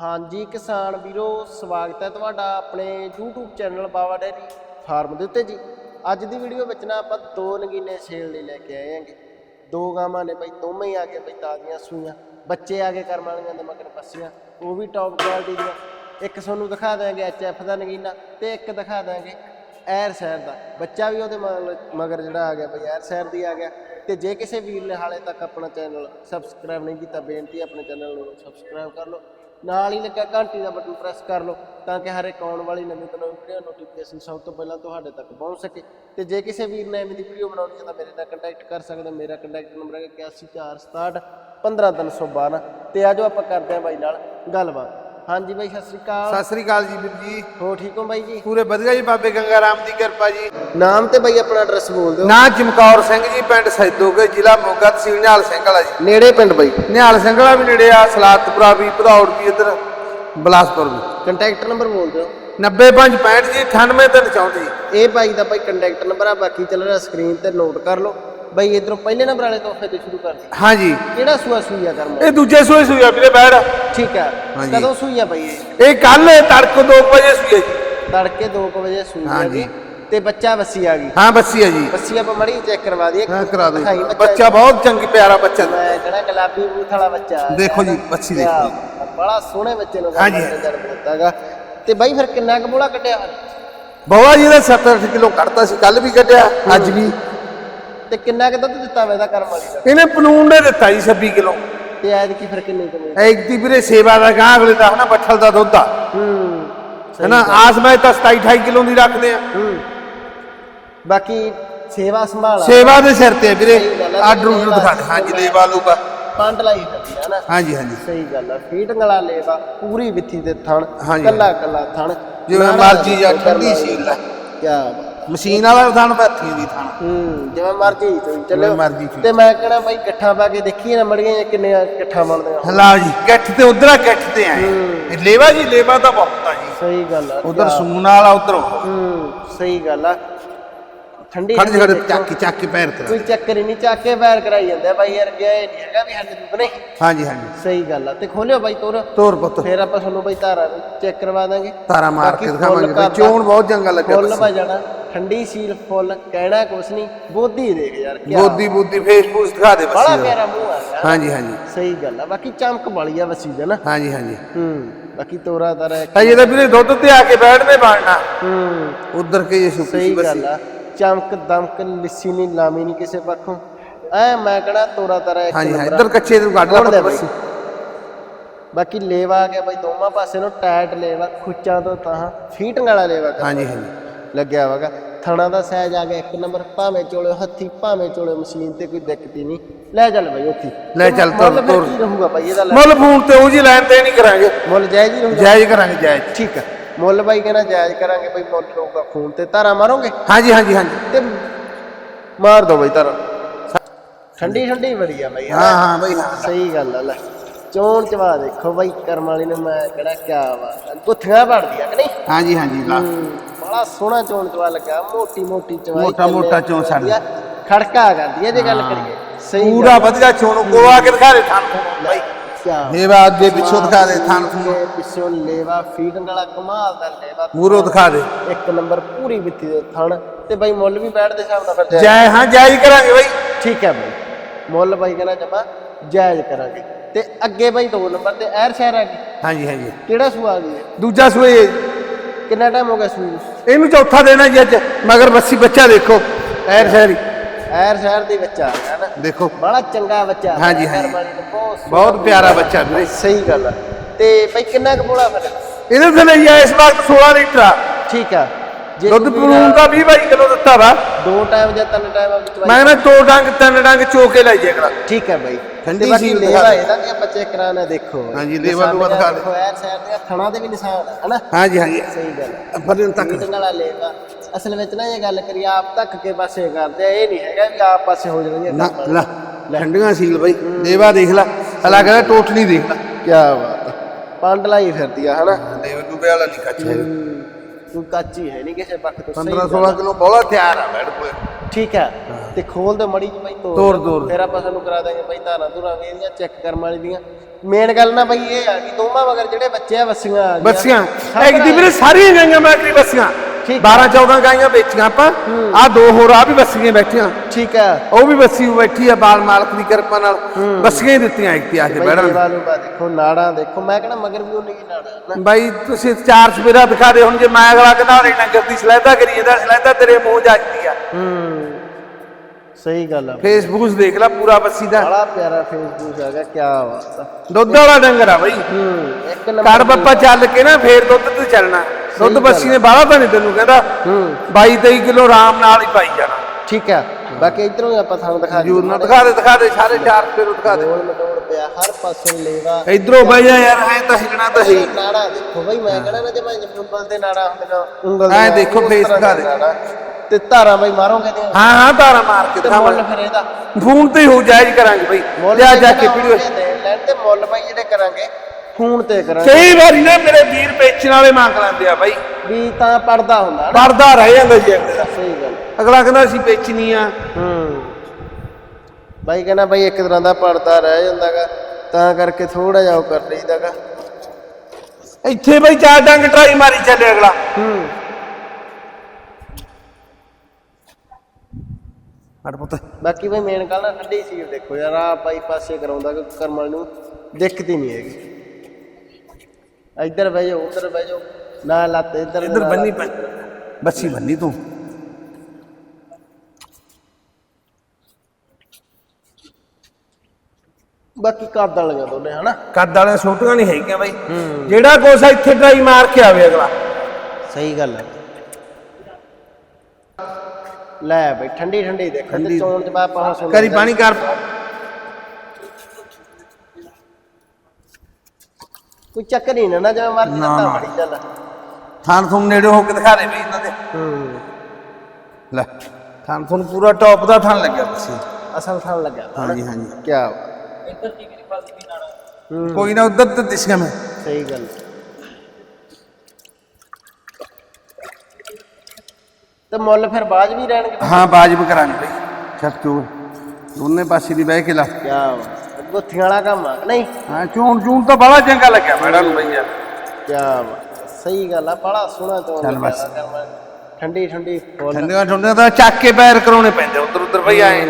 ਹਾਂਜੀ ਕਿਸਾਨ ਵੀਰੋ, ਸਵਾਗਤ ਹੈ ਤੁਹਾਡਾ ਆਪਣੇ YouTube channel Bawa dairy farm ਦੇ ਉੱਤੇ ਜੀ। ਅੱਜ ਦੀ ਵੀਡੀਓ ਵਿੱਚ ਨਾ ਆਪਾਂ ਦੋ ਨਗੀਨੇ ਸੇਲ ਲਈ ਲੈ ਕੇ ਆਏ ਹਾਂਗੇ। ਦੋ ਗਾਵਾਂ ਨੇ ਬਈ, ਦੋਵੇਂ ਹੀ ਆ ਕੇ ਬਈ, ਤਾਜ਼ੀਆਂ ਸੂਈਆਂ। ਬੱਚੇ ਆ ਕੇ ਕਰਮ ਵਾਲੀਆਂ ਦੇ ਮਗਰ ਪੱਸੀਆਂ। ਉਹ ਵੀ ਟੌਪ ਕੁਆਲਿਟੀ ਦੀਆਂ। ਇੱਕ ਤੁਹਾਨੂੰ ਦਿਖਾ ਦਾਂਗੇ ਐਚਐਫ ਦਾ ਨਗੀਨਾ ਤੇ ਇੱਕ ਦਿਖਾ ਦਾਂਗੇ ਐਰ ਸ਼ਹਿਰ ਦਾ। ਬੱਚਾ ਵੀ ਉਹਦੇ ਮਗਰ- ਮਗਰ ਜਿਹੜਾ ਆ ਗਿਆ ਬਈ, ਐਰ ਸ਼ਹਿਰ ਦੀ ਆ ਗਿਆ। ਤੇ ਜੇ ਕਿਸੇ ਵੀਰ ਨੇ ਹਾਲੇ ਤੱਕ ਆਪਣਾ ਚੈਨਲ ਸਬਸਕ੍ਰਾਈਬ ਨਹੀਂ ਕੀਤਾ, ਬੇਨਤੀ ਆਪਣੇ ਚੈਨਲ ਨੂੰ ਸਬਸਕ੍ਰਾਈਬ ਕਰ ਲਓ। ਨਾਲ ਹੀ ਲੱਗਾ ਘੰਟੀ ਦਾ ਬਟਨ ਪ੍ਰੈਸ ਕਰ ਲਓ, ਤਾਂ ਕਿ ਹਰ ਇੱਕ ਆਉਣ ਵਾਲੀ ਨਵੀਂ ਤੋਂ ਨਵੀਂ ਵੀਡੀਓ ਨੋਟੀਫਿਕੇਸ਼ਨ ਸਭ ਤੋਂ ਪਹਿਲਾਂ ਤੁਹਾਡੇ ਤੱਕ ਪਹੁੰਚ ਸਕੇ। ਤੇ ਜੇ ਕਿਸੇ ਵੀਰ ਨੇ ਐਵੇਂ ਦੀ ਵੀਡੀਓ ਬਣਾਉਣੀ ਹੈ ਤਾਂ ਮੇਰੇ ਨਾਲ ਕੰਟੈਕਟ ਕਰ ਸਕਦਾ ਮੇਰਾ ਕੰਟੈਕਟ ਨੰਬਰ ਹੈ 8146 15312 ਤੇ ਆਜੋ ਆਪਾਂ ਕਰਦੇ ਹਾਂ ਬਾਈ ਨਾਲ ਗੱਲਬਾਤ। ਹਾਂਜੀ ਬਾਈ ਸਤਿ ਸ੍ਰੀ ਅਕਾਲ। ਸਤਿ ਸ੍ਰੀ ਅਕਾਲ ਜੀ ਵੀਰ ਜੀ। ਹੋ ਠੀਕ ਹੋ ਬਾਈ ਜੀ? ਪੂਰੇ ਵਧੀਆ ਜੀ ਬਾਬੇ ਗੰਗਾ ਰਾਮ ਦੀ ਕਿਰਪਾ ਜੀ। ਨਾਮ ਤੇ ਬਾਈ ਆਪਣਾ ਐਡਰੈਸ ਬੋਲ ਦਿਓ। ਨਾਂ ਚਮਕੌਰ ਸਿੰਘ ਜੀ ਪਿੰਡ ਸੈਦੋਗੇ ਜ਼ਿਲ੍ਹਾ ਮੋਗਾ ਤਹਿਸੀਲ ਨਿਹਾਲ ਸਿੰਘ ਵਾਲਾ ਜੀ। ਨੇੜੇ ਪਿੰਡ ਬਾਈ। ਨਿਹਾਲ ਸਿੰਘ ਵਾਲਾ ਵੀ ਨੇੜੇ ਆ ਸਲਾਤਪੁਰਾ ਵੀ ਭਦੌੜ ਵੀ ਇੱਧਰ ਬਲਾਸਪੁਰ ਵੀ। ਕੰਟੈਕਟ ਨੰਬਰ ਬੋਲ ਦਿਓ। 9565 ਜੀ 9834 ਜੀ ਇਹ ਬਾਈ ਦਾ ਬਾਈ ਕੰਟੈਕਟ ਨੰਬਰ ਆ ਬਾਕੀ ਚੱਲ ਰਿਹਾ ਸਕਰੀਨ ਤੇ ਨੋਟ ਕਰ ਲਓ। ਬਾਈ ਇਧਰੋਂ ਪਹਿਲੇ ਨੰਬਰ ਵਾਲੇ ਤੋਹਫੇ ਤੇ ਸ਼ੁਰੂ ਕਰ ਦੀ ਹਾਂ ਜੀ ਕਿਹੜਾ ਸੂਆ ਸੂਈਆ ਕਰਮ? ਇਹ ਦੂਜੇ ਸੂਏ ਸੂਆ ਵੀਰੇ ਬੈੜ ਠੀਕ ਹੈ ਹਾਂਜੀ। ਕਦੋਂ ਸੂਈਆ ਬਾਈ ਇਹ? ਇਹ ਕੱਲ ਤੜਕ 2 ਵਜੇ ਸੂਏ ਜੀ। ਤੜਕੇ 2 ਵਜੇ ਸੂਈ ਆ ਹਾਂਜੀ। ਗਈ ਤੇ ਬੱਚਾ ਬੱਸੀ ਆ ਗਈ ਹਾਂ ਬੱਸੀ ਆ ਜੀ। ਬੱਸੀ ਆਪਾਂ ਮੜੀ ਚੈੱਕ ਕਰਵਾ ਦਈਏ। ਹਾਂ ਕਰਾ ਦਿਓ। ਦਿਖਾਈ ਬੱਚਾ ਬਹੁਤ ਚੰਗੀ ਪਿਆਰਾ ਬੱਚਾ ਮੈਂ ਕਿਹੜਾ ਗੁਲਾਬੀ ਬੂਥ ਵਾਲਾ ਬੱਚਾ ਆ। ਦੇਖੋ ਗਿਆ ਜੀ, ਨਾ। ਬੱਚੀ ਦੇਖੋ ਜੀ। ਕਿਆ ਬੜਾ ਸੋਹਣੇ ਬੱਚੇ ਨੂੰ ਹਾਂਜੀ। ਜਨਮ ਦਿੱਤਾਗਾ ਤੇ ਬਾਈ ਫਿਰ ਕਿੰਨਾ ਕੁ ਬੋਲਾ ਕੱਢਿਆ ਬਵਾ ਜੀ ਦਾ 70 ਕਿਲੋ ਕੱਢਤਾ ਸੀ ਕੱਲ ਵੀ ਕੱਢਿਆ ਅੱਜ ਵੀ। ਤੇ ਕਿੰਨਾ ਕੁ ਦੁੱਧ ਦਿੱਤਾ ਵਾ ਇਹਦਾ ਕਰਮ ਵਾਲੀ ਦਾ? ਇਹਨੇ ਪਨੂਨ ਨੇ ਦਿੱਤਾ ਜੀ 26 ਕਿਲੋ। ਤੇ ਐਦ ਕੀ ਫਿਰ ਕਿੰਨੀ ਕਮੀ ਇੱਕ ਦੀ ਵੀਰੇ ਸੇਵਾ ਦਾ ਗਾਂ ਅਗਲੇ ਦਾ ਹਨਾ ਬੱਠਲ ਦਾ ਦੁੱਧ ਆ। ਹੂੰ। ਹਨਾ ਆਸ ਮੈਂ ਤਾਂ 27 28 ਕਿਲੋ ਦੀ ਰੱਖਦੇ ਆ। ਹੂੰ। ਬਾਕੀ ਸੇਵਾ ਸੰਭਾਲ। ਸੇਵਾ ਦੇ ਸਿਰ ਤੇ ਵੀਰੇ। ਆਰਡਰ ਉਡਰ ਦਿਖਾ ਦੇ ਹਾਂਜੀ ਲੇਵਾ ਲੂਗਾ। ਪੰਡ ਲਾਈ ਨਾ। ਹਾਂਜੀ ਹਾਂਜੀ। ਸਹੀ ਗੱਲ ਆ ਫੀਟਿੰਗ ਵਾਲਾ ਲੇਵਾ ਪੂਰੀ ਵਿੱਥੀ ਦੇ ਥਣ। ਕੱਲਾ ਕੱਲਾ ਥਣ। ਜਿਵੇਂ ਮਰਜ਼ੀ ਜਾਂ ਠੰਡੀ ਸੀਲ ਆ ਕੀ ਬਾਤ। ਮਸ਼ੀਨ ਵਾਲਾ ਥਣ ਬੈਠੀ ਦੀ ਥਣ ਹੂੰ ਜਿਵੇਂ ਮਰਜ਼ੀ ਚੱਲੋ। ਜਿਵੇਂ ਮਰਜ਼ੀ ਚੋਈ। ਤੇ ਮੈਂ ਕਹਣਾ ਬਾਈ ਇਕੱਠਾ ਪਾ ਕੇ ਦੇਖੀਏ ਨਾ ਮੜੀਆਂ ਕਿੰਨੇ ਇਕੱਠਾ ਬਣਦੇ ਆ? ਹਲਾ ਜੀ ਗੱਠ ਤੇ ਉਧਰ ਗੱਠ ਤੇ ਆਏ ਇਹ ਲੇਵਾ ਜੀ ਲੇਵਾ ਤਾਂ ਬਹੁਤ ਆ ਜੀ। ਸਹੀ ਗੱਲ ਆ ਉਧਰ ਕਿਆ- ਸੂਨ ਵਾਲਾ ਉਧਰ। ਹੂੰ ਸਹੀ ਗੱਲ ਆ। ਠੰਡੀ ਖੜ ਠੰਡੀ ਖੜ ਦੇਖੋ। ਚੱਕ ਚੱਕ ਕੇ ਪੈਰ ਕੋਈ ਕਰਾ ਚੱਕਰ ਹੀ ਨਹੀਂ ਚੱਕ ਪੈਰ ਕਰਾਈ ਜਾਂਦੇ ਆ ਬਾਈ ਯਾਰ ਗਿਆ ਇਹ ਨਹੀਂ ਹੈਗਾ ਵੀ ਸਾਡੇ ਦੁੱਧ ਨਹੀਂ। ਹਾਂਜੀ ਹਾਂਜੀ। ਸਹੀ ਗੱਲ ਆ। ਤੇ ਖੋਲਿਓ ਬਾਈ ਤੋਰ। ਤੋਰ ਪੁੱਤ। ਫਿਰ ਆਪਾਂ ਤੁਹਾਨੂੰ ਬਾਈ ਧਾਰਾ ਚੈੱਕ ਕਰਵਾ ਦਾਂਗੇ। ਤਾਰਾ ਮਾਰ ਬਾਕੀ ਕੇ ਫੁੱਲ ਦਿਖਾਵਾਂਗੇ ਬਈ। ਕਰਦਾ। ਚੋਣ ਬਹੁਤ ਚੰਗਾ ਲੱਗਾ ਫੁੱਲ ਪਾ ਜਾਣਾ। ਠੰਡੀ ਸੀਲ ਫੁੱਲ ਕਹਿਣਾ ਕੁਛ ਨਹੀਂ ਬੋਧੀ ਦੇਖ ਯਾਰ ਕੀ ਬੋਦੀ ਬੋਦੀ ਫੇਸਬੁੱਕ ਦਿਖਾ ਦੇ ਬੜਾ ਬਸ ਪਿਆਰਾ ਮੂੰਹ ਆ ਯਾਰ। ਹਾਂਜੀ ਹਾਂਜੀ। ਸਹੀ ਗੱਲ ਆ ਬਾਕੀ ਚਮਕ ਵਾਲੀ ਆ ਵਸੀ ਦਾ ਨਾ। ਹਾਂਜੀ ਹਾਂਜੀ। ਹੂੰ ਬਾਕੀ ਤੋਰਾ ਤਾਰਾ ਅਜੇ ਤਾਂ ਵੀਰੇ ਦੁੱਧ ਤੇ ਆ ਕੇ ਬੈਠਦੇ ਬਣਨਾ ਹੂੰ। ਉਧਰ ਕੇ ਜੇ ਸੁੱਕੀ ਸਹੀ ਸੀ ਬਸ। ਗੱਲ ਆ ਚਮਕ ਦਮਕ ਲਿੱਸੀ ਨਹੀਂ ਲਾਮੀ ਨਹੀਂ ਕਿਸੇ ਪੱਖੋਂ। ਐ ਮੈਂ ਕਹਣਾ ਤੋਰਾ ਤਾਰਾ ਇੱਕ ਹਾਂਜੀ ਹਾਂ ਨੰਬਰ ਆ। ਇੱਧਰ ਕੱਚੇ ਨੂੰ ਕੱਢ ਲਾ। ਬਸ ਬਾਕੀ ਲੇਵਾ ਆ ਗਿਆ ਬਾਈ ਦੋਵਾਂ ਪਾਸੇ ਨੂੰ ਟਾਇਟ ਲੇਵਾ ਖੁੱਚਾਂ ਤੋਂ ਤਾਂ ਫੀਟਿੰਗ ਵਾਲਾ ਲੇਵਾ ਕਰ ਹਾਂਜੀ ਹਾਂਜੀ। ਲੱਗਿਆ ਹੋਗਾ ਥਣਾ ਦਾ ਸਾਈਜ਼ ਆ ਗਿਆ ਇੱਕ ਨੰਬਰ ਭਾਵੇਂ ਚੋਲੇ ਹੱਥੀ ਭਾਵੇਂ ਚੋਲੇ ਮਸ਼ੀਨ ਤੇ ਕੋਈ ਦਿੱਕਤ ਹੀ ਨਹੀਂ। ਲੈ ਚੱਲ ਬਾਈ ਉੱਥੇ। ਲੈ ਚੱਲ ਤੁਰ- ਤੁਰ। ਰਹੂਗਾ ਬਾਈ ਇਹਦਾ ਮੁੱਲ ਫੋਨ ਤੇ ਉਹ ਜੀ ਲੈਣ ਤੇ ਨਹੀਂ ਕਰਾਂਗੇ। ਮੁੱਲ ਜਾਇਜ਼ ਹੀ ਰਹੂਗਾ। ਜਾਇਜ਼ ਕਰਾਂਗੇ ਜਾਇਜ਼। ਠੀਕ ਆ। ਮੁੱਲ ਬਾਈ ਕਹਿੰਦਾ ਜਾਇਜ਼ ਕਰਾਂਗੇ ਬਾਈ ਮੁੱਲ ਰਹੂਗਾ ਫੋਨ ਤੇ। ਧਾਰਾ ਮਾਰੋਗੇ? ਹਾਂਜੀ ਹਾਂਜੀ ਹਾਂਜੀ। ਤੇ ਮਾਰ ਦੋ ਬਾਈ ਧਾਰਾ। ਠੰਡੀ ਠੰਡੀ ਬੜੀ ਆ ਬਾਈ। ਹਾਂ ਹਾਂ ਬਈ ਹਾਂ। ਸਹੀ ਗੱਲ ਆ ਲੈ। ਚੋਣ ਚਵਾ ਦੇਖੋ ਬਾਈ ਕਰਮ ਵਾਲੀ ਨੂੰ ਮੈਂ ਕਿਹੜਾ ਕਿਆ ਵਾ। ਗੁੱਥੀਆਂ ਵੜਦੀਆਂ ਕਿ ਨਹੀਂ? ਹਾਂਜੀ ਹਾਂਜੀ ਲਾ। ਬੜਾ ਸੋਹਣਾ ਚੋਣ ਚਵਾ ਲੱਗਾ ਮੋਟੀ ਮੋਟੀ ਚਵਾਈ ਮੋਟਾ- ਮੋਟਾ ਚੋਣ। ਛੱਡ। ਖੜਕਾ ਕਰਦੀ ਹੈ ਜੇ ਗੱਲ ਕਰੀਏ। ਸਹੀ ਪੂਰਾ ਵਧੀਆ ਚੋਣ ਕੋ ਆ ਕੇ ਦਿਖਾ ਦੇ ਥਾਂ ਬਾਈ। ਕਿਆ ਲੇਵਾ ਅੱਗੇ ਪਿੱਛੋਂ ਦਿਖਾ ਦੇ ਥਾਂ ਅੱਗੇ ਪਿੱਛੋਂ ਲੇਵਾ ਫੀਡਿੰਗ ਵਾਲਾ ਕਮਾਲ ਦਾ ਲੇਵਾ ਮੂਰੋ ਦਿਖਾ ਦੇ। ਇੱਕ ਨੰਬਰ ਪੂਰੀ ਵਿੱਥੀ ਦੇ ਥਣ ਤੇ ਬਾਈ ਮੁੱਲ ਵੀ ਬੈਠ ਦੇ ਹਿਸਾਬ ਨਾਲ ਫਿਰ। ਜੈ ਹਾਂ ਜਾਇਜ਼ ਕਰਾਂਗੇ ਬਾਈ। ਠੀਕ ਹੈ ਬਾਈ। ਮੁੱਲ ਬਾਈ ਕਹਿੰਦਾ ਜਮਾ ਜਾਇਜ਼ ਕਰਾਂਗੇ। ਤੇ ਅੱਗੇ ਬਾਈ ਦੋ ਨੰਬਰ ਤੇ ਐਰ ਸ਼ਹਿਰ ਆ ਗਈ। ਹਾਂਜੀ ਹਾਂਜੀ। ਕਿਹੜਾ ਸੂ ਆ ਗਈ? ਦੂਜਾ ਸੂਏ ਕਿੰਨਾ ਟਾਈਮ ਹੋ ਗਿਆ ਸੂ ਨੂੰ? ਇਹਨੂੰ ਚੌਥਾ ਦੇਣਾ ਜੀ ਅੱਜ ਮਗਰ ਬੱਸੀ ਬੱਚਾ ਦੇਖੋ। ਐਰ ਸ਼ਹਿਰੀ ਐਰ ਸ਼ਹਿਰ ਦੇ ਬੱਚਾ ਗਿਆ ਨਾ? ਦੇਖੋ। ਬੜਾ ਚੰਗਾ ਬੱਚਾ। ਹਾਂਜੀ, ਹਾਂਜੀ। ਘਰ ਵਾਲੀ ਨੂੰ ਬਹੁਤ ਸੋਹਣਾ ਬਹੁਤ ਪਿਆਰਾ ਬੱਚਾ ਵੀਰੇ। ਸਹੀ ਗੱਲ ਆ। ਤੇ ਬਾਈ ਕਿੰਨਾ ਕੁ ਬੋਲਾ ਫਿਰ? ਇਹਦੇ ਥੱਲੇ ਜੀ ਇਸ ਵਕਤ 16 ਲੀਟਰ ਆ। ਠੀਕ ਆ। ਦੁੱਧ ਪਲੂਨ ਦਾ 20 22 ਕਿਲੋ ਦਿੱਤਾ ਵਾ। ਦੋ ਟਾਈਮ ਜਾਂ ਤਿੰਨ ਟਾਈਮ ਮੈਂ ਕਹਿੰਦਾ ਦੋ ਡੰਗ ਤਿੰਨ ਡੰਗ ਚੋ ਕੇ ਲੈ ਜਾਇਆ ਕਰਾਂ ਠੀਕ ਹੈ ਬਾਈ। ਠੰਡੀ ਤੇ ਦਿਖਾ ਲੇਵਾ ਦੇ। ਇਹਦਾ ਵੀ ਆਪਾਂ ਚੈੱਕ ਕਰਾਣਾ ਦੇਖੋ। ਹਾਂਜੀ, ਲੇਵਾ ਲੂਵਾ ਦਿਖਾ ਦੇ। ਐਰ ਸ਼ਹਿਰ ਦੇ ਥਣਾ ਦੇ ਵੀ ਨਿਸ਼ਾਨ ਆ ਹਨਾ? ਹਾਂਜੀ ਹਾਂਜੀ। ਸਹੀ ਗੱਲ। ਫਰਨ ਤੱਕ ਵਾਲਾ ਲੇਵਾ। ਅਸਲ ਵਿੱਚ ਨਾ ਇਹ ਗੱਲ ਕਰੀ ਆਪ ਤੱਕ ਕੇ ਪਾਸੇ ਕਰਦੇ ਆ। ਇਹ ਨਹੀਂ ਹੈਗਾ ਵੀ ਆਪ ਪਾਸੇ ਹੋ ਜਾਣਗੇ ਨਾ ਲਾ ਠੰਡੀਆਂ ਸੀਲ ਬਾਈ। ਦੇਵਾ ਦੇਖ ਲੈ। ਹਲਾ ਕਹਿੰਦਾ ਟੋਟਲੀ ਦੇਖ ਲੈ। ਕੀ ਬਾਤ ਆ। ਪੰਡ ਲਾਈ ਫਿਰਦੀ ਆ ਹਨਾ? ਦੇਵ ਦੂਬੇ ਵਾਲਾ ਨਹੀਂ ਕੱਚ। ਤੂੰ ਕੱਚੀ ਹੈ ਨਹੀਂ ਕਿਸੇ ਪੱਖ ਤੋਂ ਸਹੀ 15 ਗੱਲ 16 ਕਿਲੋ ਬੋਲਾ ਤਿਆਰ ਆ ਬੈਠ ਕੋਲੇ ਠੀਕ ਹੈ ਤੇ ਖੋਲ ਦੇ ਮੜੀ ਜੀ ਬਾਈ ਤੋੜ ਤੋੜ। ਫਿਰ ਆਪਾਂ ਤੁਹਾਨੂੰ ਕਰਾ ਦਾਂਗੇ ਬਾਈ ਧਾਰਾਂ ਧੁਰਾਂ ਵੀ ਇਹਦੀਆਂ ਚੈੱਕ ਕਰਮ ਵਾਲੀ ਦੀਆਂ ਮੇਨ ਗੱਲ ਨਾ ਬਾਈ ਇਹ ਆ ਕਿ ਦੋਵਾਂ ਮਗਰ ਜਿਹੜੇ ਬੱਚੇ ਆ ਵੱਸੀਆਂ ਆ ਗਈਆਂ। ਬੱਸੀਆਂ ਸਭ ਇੱਕ ਦੀ ਵੀਰੇ ਸਾਰੀਆਂ ਗਾਈਆਂ ਮੈਂ ਬੱਸੀਆਂ। 12 14 ਗਾਈਆਂ ਵੇਚੀਆਂ ਆਪਾਂ। ਆ ਦੋ ਹੋਰ ਆ ਵੀ ਬੱਸੀਆਂ ਬੈਠੀਆਂ। ਠੀਕ ਆ ਉਹ ਵੀ ਬੱਸੀ ਬੈਠੀ ਆ ਬਾਲ ਮਾਲਕ ਦੀ ਕਿਰਪਾ ਨਾਲ। ਬੱਸੀਆਂ ਹੀ ਦਿੱਤੀਆਂ ਤੇ ਦੇਵਾ ਨੂੰ ਬਾ ਦੇਖੋ ਨਾੜਾਂ ਦੇਖੋ। ਮੈਂ ਕਹਿੰਦਾ ਮਗਰ ਵੀ ਉਹਨੇ ਕੀ ਨਾੜਾਂ ਬਾਈ ਤੁਸੀਂ ਚਾਰ ਸਵੇਰਾ ਦਿਖਾ ਦੇ ਹੁਣ ਜੇ ਮੈਂ ਅਗਲਾ ਕਨਾਰੇ ਨੰਗਰ ਦੀ ਸਲਾਹਦਾ ਕਰੀ ਜਾਂਦਾ ਸਲਾਹਦਾ ਤੇਰੇ ਮੂੰਹ ਜੱਜਦੀ ਆ ਹੂੰ। ਸਹੀ ਗੱਲ ਆ ਫੇਸਬੁੱਕ ਦੇਖ ਲੈ ਪੂਰਾ ਬੱਸੀ ਦਾ ਬੜਾ ਪਿਆਰਾ ਫੇਸਬੁੱਕ ਹੈਗਾ ਕੀ ਬਾਤ ਆ। ਦੁੱਧ ਵਾਲਾ ਡੰਗਰ ਆ ਬਾਈ। ਹੂੰ। ਇੱਕ ਕੜ ਨੰਬਰ ਬੱਪਾ ਚੱਲ ਕੇ ਨਾ ਫੇਰ ਦੁੱਧ ਤੇ ਚੱਲਣਾ। ਦੁੱਧ ਬੱਸੀ ਨੇ ਬਾਹਲਾ ਤਾਂ ਨਹੀਂ ਤੈਨੂੰ ਕਹਿੰਦਾ ਹੂੰ। 22 23 ਕਿਲੋ ਆਰਾਮ ਨਾਲ ਹੀ ਪਾਈ ਜਾਣਾ। ਠੀਕ ਆ ਬਾਕੀ ਇਧਰੋਂ ਆਪਾਂ ਤੁਹਾਨੂੰ ਦਿਖਾ ਜੂਰ ਨਾਲ ਦਿਖਾ ਦੇ ਦਿਖਾ ਦੇ ਸਾਰੇ ਚਾਰ ਫੇਰ ਦਿਖਾ ਦੇ। ਮਟੋੜ ਪਿਆ ਹਰ ਪਾਸੇ ਲੇਵਾ। ਇਧਰੋਂ ਬਈ ਜਾ ਯਾਰ ਐ ਤਾਂ ਹਿਲਣਾ ਤਾਂ ਹੀ। ਨਾੜਾ ਦੇਖੋ ਬਈ ਮੈਂ ਕਹਿੰਦਾ ਨਾ ਜੇ ਮੈਂ ਉਂਗਲ ਤੇ ਨਾੜਾ ਹੁੰਦੀਆਂ ਉਂਗਲ ਐਂ ਦੇਖੋ ਤਰ੍ਹਾਂ ਦਿਖਾ ਦੇ। ਤੇ ਧਾਰਾਂ ਬਈ ਮਾਰੋਗੇ ਤੇ? ਹਾਂ ਹਾਂ ਤਾਰਾ ਮਾਰ ਕੇ ਤੇ ਮੁੱਲ ਫਿਰ ਇਹਦਾ। ਫੋਨ ਤੇ ਹੀ ਹੋ ਜਾਇਜ਼ ਕਰਾਂਗੇ ਬਈ। ਲਿਆ ਜਾ ਕੇ ਵੀਡੀਓ ਲੈਣ ਤੇ ਮੁੱਲ ਬਈ ਜਿਹੜੇ ਕਰਾਂਗੇ। ਫੋਨ ਤੇ ਕਰਾਂਗੇ। ਕਈ ਵਾਰੀ ਨਾ ਮੇਰੇ ਵੀਰ ਵੇਚਣ ਵਾਲੇ ਮੰਗ ਲੈਂਦੇ ਆ ਬਾਈ। ਵੀ ਤਾਂ ਪੜਦਾ ਹੁੰਦਾ ਨਾ। ਪਰਦਾ ਰਹਿ ਜਾਂਦਾ ਜੀ ਅਗਲੇ। ਦਾ ਸਹੀ ਗੱਲ। ਅਗਲਾ ਕਹਿੰਦਾ ਅਸੀਂ ਵੇਚਣੀ ਆ। ਹੂੰ। ਬਾਈ ਕਹਿੰਦਾ ਬਾਈ ਇੱਕ ਤਰ੍ਹਾਂ ਦਾ ਪੜਦਾ ਰਹਿ ਜਾਂਦਾਗਾ ਤਾਂ ਕਰਕੇ ਥੋੜਾ ਜਿਹਾ ਉਹ ਕਰ ਲਈਦਾਗਾ। ਇੱਥੇ ਬਈ ਚਾਰ ਡੰਗ ਟਰਾਈ ਮਾਰੀ ਚੱਲੇ ਅਗਲਾ। ਹੂੰ। ਹਟ ਪੁੱਤ। ਬਾਕੀ ਬਈ ਮੇਨ ਗੱਲ ਨਾ ਠੰਡੀ ਸੀਟ ਦੇਖੋ ਯਾਰ ਆ ਬਾਈ ਪਾਸੇ ਕਰਾਉਂਦਾ ਕਿ ਕਰਮਲ ਨੂੰ ਦਿੱਕਤ ਹੀ ਨਹੀਂ ਹੈਗੀ। ਇੱਧਰ ਬਹਿ ਜਾਓ ਉੱਧਰ ਬਹਿ ਜਾਓ। ਨਾ ਲੱਤ ਇੱਧਰ ਇੱਧਰ ਬੰਨੀ ਪੈ। ਬੱਸੀ ਬੰਨੀ ਤੂੰ। ਬਾਕੀ ਕੱਦ ਵਾਲੀਆਂ ਦੋਨੇ ਹਨਾ? ਕੱਦ ਵਾਲੀਆਂ ਛੋਟੀਆਂ ਨਹੀਂ ਹੈਗੀਆਂ ਬਾਈ। ਜਿਹੜਾ ਕੋਸ ਇੱਥੇ ਟਰਾਈ ਮਾਰ ਕੇ ਆਵੇ ਅਗਲਾ। ਸਹੀ ਗੱਲ ਹੈ। ਲੈ ਬਈ ਠੰਡੀ ਠੰਡੀ ਦੇਖੋ ਤੇ। ਚੋਣ ਚ ਹੁਣ ਸੁਣ ਕਰੀ ਪਾਣੀ ਕਰ। ਕੋਈ ਚੱਕਰ ਹੀ ਨਾ ਨਾ ਜਿਵੇਂ ਮਰਜ਼ੀ ਨਾ, ਤਾਂ। ਬੜੀ ਚੱਲ ਥਾਨ ਥੁਨ ਨੇੜੇ ਹੋ ਕੇ ਦਿਖਾ ਦੇ ਬਈ ਇਹਨਾਂ ਦੇ। ਹੂੰ। ਲੈ ਥਾਨ ਥੁਨ ਪੂਰਾ ਟੌਪ ਦਾ ਥਾਨ ਲੱਗਿਆ ਬੱਸੀ ਅਸਲ ਥਾਂ ਲੱਗਾ ਹਾਂਜੀ ਹਾਂਜੀ। ਕੀ ਹੂੰ। ਕੋਈ ਨਾ ਉਧਰ ਤੇ ਦਿਸ ਗਿਆ ਮੈਂ। ਸਹੀ ਗੱਲ। ਤੇ ਮੁੱਲ ਫਿਰ ਬਾਜ ਵੀ ਰਹਿਣਗੇ। ਹਾਂ ਬਾਜਬ ਕਰਾਂਗੇ ਬਈ। ਚੱਕ ਚੋ ਦੋਨੇ ਪਾਸੇ ਦੀ ਬਹਿ ਕੇ ਲਾ। ਕਿਆ ਗੁੱਥੀਆਂ ਵਾਲਾ ਕੰਮ ਆ ਕਿ ਨਹੀਂ? ਹਾਂ ਚੂਣ ਚੂਣ ਤਾਂ ਬੜਾ ਚੰਗਾ ਲੱਗਿਆ ਮੈਡਮ ਨੂੰ ਬਈ ਯਾਰ। ਕਿਆ ਸਹੀ ਗੱਲ ਆ ਬੜਾ ਸੋਹਣਾ ਚੋਣ ਚੱਲ ਬਸ। ਠੰਡੀ ਠੰਡੀ ਫੁੱਲ। ਠੰਡੀਆਂ ਠੰਡੀਆਂ ਤਾਂ ਚੱਕ ਕੇ ਪੈਰ ਕਰਾਉਣੇ ਪੈਂਦੇ ਉਧਰ ਉਧਰ ਬਈ ਆਏ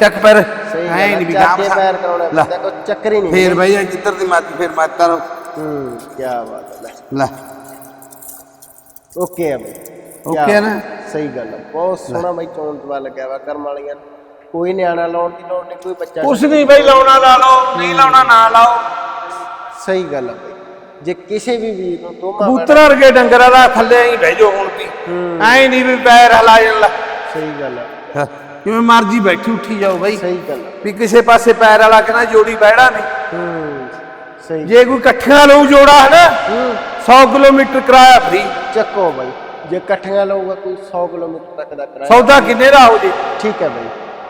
ਚੱਕ ਪੈਰ ਸਹੀ ਐ ਨਹੀਂ ਵੀ ਗਾਮ ਪੈਰ ਕਰਾਉਣਾ ਲੈ। ਪੈਂਦਾ ਕੋਈ ਚੱਕਰ ਹੀ ਨਹੀਂ ਫੇਰ ਬਈ ਇਹ ਜਿੱਧਰ ਦੀ ਮਾਤੀ ਫੇਰ ਮਾਤਾ ਨੂੰ ਹੂੰ ਕਿਆ ਬਾਤ ਹੈ ਲੈ। ਲੈ। ਓਕੇ ਆ ਬਈ। Okay ਕਿਆ ਆ ਨਾ? ਸਹੀ ਗੱਲ ਆ ਬਹੁਤ ਸੋਹਣਾ ਬਈ ਚੋਣ ਤਵਾ ਲੱਗਿਆ ਵਾ ਕਰਮ ਵਾਲੀਆਂ ਨੂੰ। ਕੋਈ ਨਿਆਣਾ ਲਾਉਣ ਦੀ ਲੋੜ ਨਹੀਂ ਕੋਈ ਬੱਚਾ ਕੁਛ ਨਹੀਂ ਬਈ ਲਾਉਣਾ ਲਾ ਲਓ ਨਹੀਂ ਲਾਉਣਾ ਨਾ ਲਾਓ। ਸਹੀ ਗੱਲ ਬਈ। ਜੇ ਕਿਸੇ ਵੀ ਵੀਰ ਨੂੰ ਦੋਮਾ ਕਬੂਤਰ ਵਰਗੇ ਡੰਗਰਾਂ ਦਾ ਥੱਲੇ ਹੀ ਬਹਿ ਜਾਓ ਹੁਣ ਵੀ। ਐ ਨਹੀਂ ਵੀ ਪੈਰ ਹਿਲਾ ਲਾ। ਸਹੀ ਗੱਲ ਹਾਂ, ਜਿਵੇਂ ਮਰਜ਼ੀ ਬੈਠੀ ਉੱਠੀ ਜਾਓ ਬਈ। ਸਹੀ ਗੱਲ ਵੀ ਕਿਸੇ ਪਾਸੇ ਪੈਰ ਵਾਲਾ ਕਹਿੰਦਾ ਜੋੜੀ ਬਹਿੜਾ ਨਹੀਂ। ਹੂੰ ਸਹੀ। ਜੇ ਕੋਈ ਇਕੱਠਿਆਂ ਲਊ ਜੋੜਾ ਹੈ ਨਾ ਹੂੰ। 100 ਕਿਲੋਮੀਟਰ ਕਿਰਾਇਆ ਫਰੀ ਚੱਕੋ ਬਈ। ਜੇ ਇਕੱਠੀਆਂ ਲਊਗਾ ਕੋਈ 100 ਕਿਲੋਮੀਟਰ ਤੱਕ ਦਾ ਕਿਰਾਇਆ। ਸੌਦਾ ਕਿੰਨੇ ਦਾ ਹੋ ਜੇ? ਠੀਕ ਹੈ ਬਈ।